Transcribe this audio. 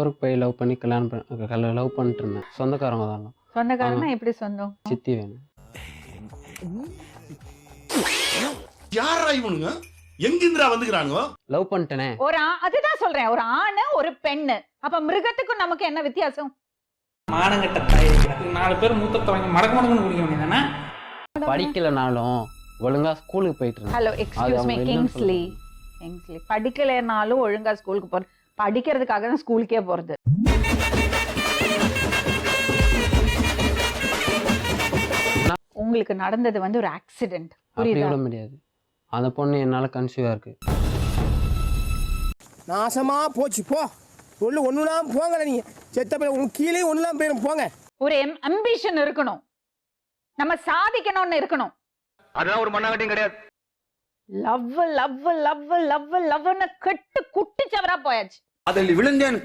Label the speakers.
Speaker 1: ஊருக்கு போய் லவ் பண்ணி கல்யாணம் பண்ண லவ் பண்ணிட்டு இருந்தேன். சொந்தக்காரங்க தான்.
Speaker 2: சொந்தக்காரனா எப்படி சொந்தம்?
Speaker 1: சித்தி வேணும்
Speaker 3: யாரா இவனுங்க? எங்கிந்திரா வந்துக்கிறானுங்க?
Speaker 1: லவ் பண்ணிட்டேனே.
Speaker 2: ஒரு ஆ- அதுதான் சொல்றேன். ஒரு ஆணு ஒரு பெண்ணு. அப்ப மிருகத்துக்கும் நமக்கு என்ன வித்தியாசம்?
Speaker 4: மானங்கட்ட தாய் நாலு பேர் மூத்த தவங்க மடக்கு மடக்குன்னு குடிக்க வேண்டியதானே
Speaker 1: படிக்கலைனாலும் ஒழுங்கா ஸ்கூலுக்கு போயிட்டு இருந்தேன்.
Speaker 2: Hello excuse me Kingsley Kingsley படிக்கலைனாலும் ஒழுங்கா ஸ்கூலுக்கு போற படிக்கிறதுக்காக தான் ஸ்கூலுக்கே போறது. உங்களுக்கு நடந்தது வந்து ஒரு ஆக்சிடென்ட்
Speaker 1: அப்படி
Speaker 2: புரியுதா?
Speaker 1: முடியாது. அந்த பொண்ணு என்னால கன்சீவா இருக்கு.
Speaker 5: நாசமா போச்சு போ. ஒன்று ஒன்றுலாம் போங்கடா நீங்க செத்த போய் உங்களுக்கு கீழே ஒன்றுலாம் போயிடும் போங்க.
Speaker 2: ஒரு அம்பிஷன் இருக்கணும். நம்ம சாதிக்கணும்னு இருக்கணும்.
Speaker 6: அதெல்லாம் ஒரு மண்ணாங்கட்டியும் கிடையாது.
Speaker 2: லவ் லவ் லவ் லவ் லவ்னு கெட்டு குட்டிச்சவரா போயாச்சு.
Speaker 6: அதில் விழுந்தேன்